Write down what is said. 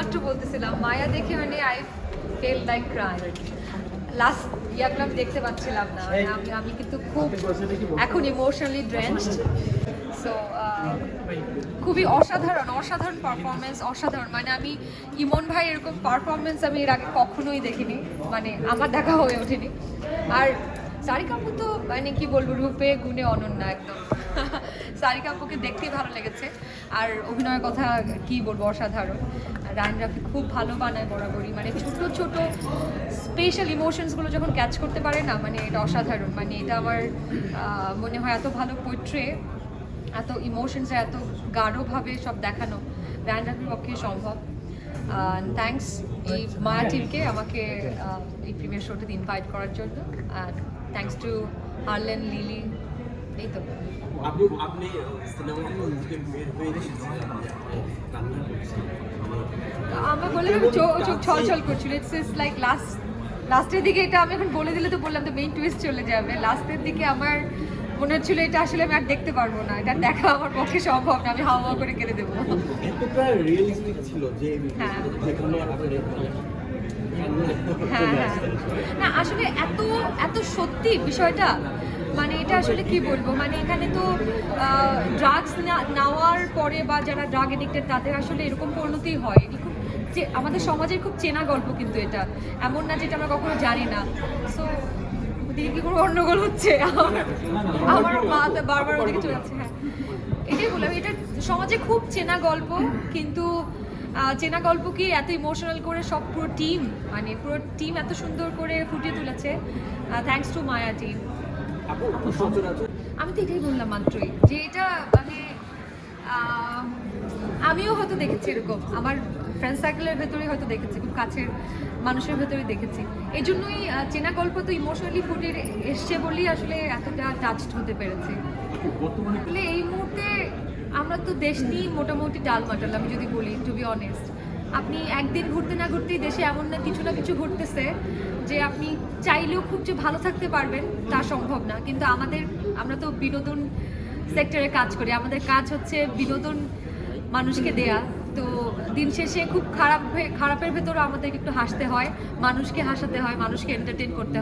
মাত্র বলতেছিলাম। মায়া দেখে মানে I feel like cry last ইয়াগুলো আমি দেখতে পাচ্ছিলাম না। আমি আমি কিন্তু খুব এখন ইমোশনালি ড্রেঞ্চড সো খুবই অসাধারণ অসাধারণ পারফরমেন্স অসাধারণ। মানে আমি ইমন ভাই এরকম পারফরমেন্স আমি এর আগে কখনোই দেখিনি। মানে আমার দেখা হয়ে ওঠেনি। আর সারিকা তো মানে কি বলব রূপে গুণে অনন্য একদম। সারিকা আপুকে দেখতেই ভালো লেগেছে। আর অভিনয়ের কথা কি বলব, অসাধারণ। রায়ন রাফি খুব ভালো বানায় বরাবরই। মানে ছোট ছোট স্পেশাল ইমোশনসগুলো যখন ক্যাচ করতে পারে না মানে এটা অসাধারণ। মানে এটা আমার মনে হয় এত ভালো পোট্রে এত ইমোশনস এত গাঢ়ভাবে সব দেখানো রায়ন রাফির পক্ষে সম্ভব। থ্যাঙ্কস এই মায়া টিমকে আমাকে এই প্রিমিয়ার শোটাতে ইনভাইট করার জন্য। আর থ্যাঙ্কস টু হারলেন, লিলি এই তো। আপনি আপনি সিনেমা থেকে বের এসেছেন কান্না করছেন আমরা বললাম আমি চোখ চোখ ছল ছল করছিল ইটস ইস লাইক লাস্ট লাস্টের দিকে এটা আমি এখন বলে দিলে তো বললাম তো মেইন টুইস্ট চলে যাবে। লাস্টের দিকে আমার মনে হচ্ছিল এটা আসলে আমি আর দেখতে পারব না। এটা দেখা আমার পক্ষে সম্ভব না। আমি হাওয়া করে কেটে দেবো। এতটা রিয়েলিস্টিক ছিল যে হ্যাঁ। যেখানে হ্যাঁ হ্যাঁ। না আসলে এত এত সত্যি বিষয়টা মানে আসলে কি বলব? মানে এখানে তো ড্রাগস নেওয়ার পরে বা যারা ড্রাগ এডিক্টেড তাদের আসলে এরকম পরিণতি হয়। খুব যে আমাদের সমাজের খুব চেনা গল্প কিন্তু এটা। এমন না যেটা আমরা কখনো জানি না। সো দিদি কি কোনো গন্ডগোল হচ্ছে? আমার মা বারবার ওদিকে চলে যাচ্ছে হ্যাঁ। এটাই বললাম, এটা সমাজে খুব চেনা গল্প, কিন্তু চেনা গল্প কি এত ইমোশনাল করে সব পুরো টিম মানে পুরো টিম এত সুন্দর করে ফুটিয়ে তুলেছে। থ্যাঙ্কস টু মায়া টিম আমি তো এটাই বললাম মাত্রই যে এটা মানে আমিও হয়তো দেখেছি এরকম। আমার ফ্রেন্ড সার্কেলের ভেতরেই হয়তো দেখেছি খুব কাছের মানুষের ভেতরে দেখেছি। এই জন্যই চেনা গল্প তো ইমোশনালি ফুটে এসছে বলেই আসলে এতটা টাচড হতে পেরেছে। আসলে এই মুহূর্তে আমরা তো দেশ নিয়ে মোটামুটি ডাল মাটাল আমি যদি বলি টু বি অনেস্ট আপনি একদিন ঘুরতে না ঘুরতেই দেশে এমন না কিছু না কিছু ঘটতেছে যে আপনি চাইলেও খুব যে ভালো থাকতে পারবেন তা সম্ভব না। কিন্তু আমাদের, আমরা তো বিনোদন সেক্টরে কাজ করি। আমাদের কাজ হচ্ছে বিনোদন মানুষকে দেয়া। তো দিন শেষে খুব খারাপ খারাপের ভেতরও আমাদেরকে একটু হাসতে হয়। মানুষকে হাসাতে হয়, মানুষকে এন্টারটেন করতে হয়।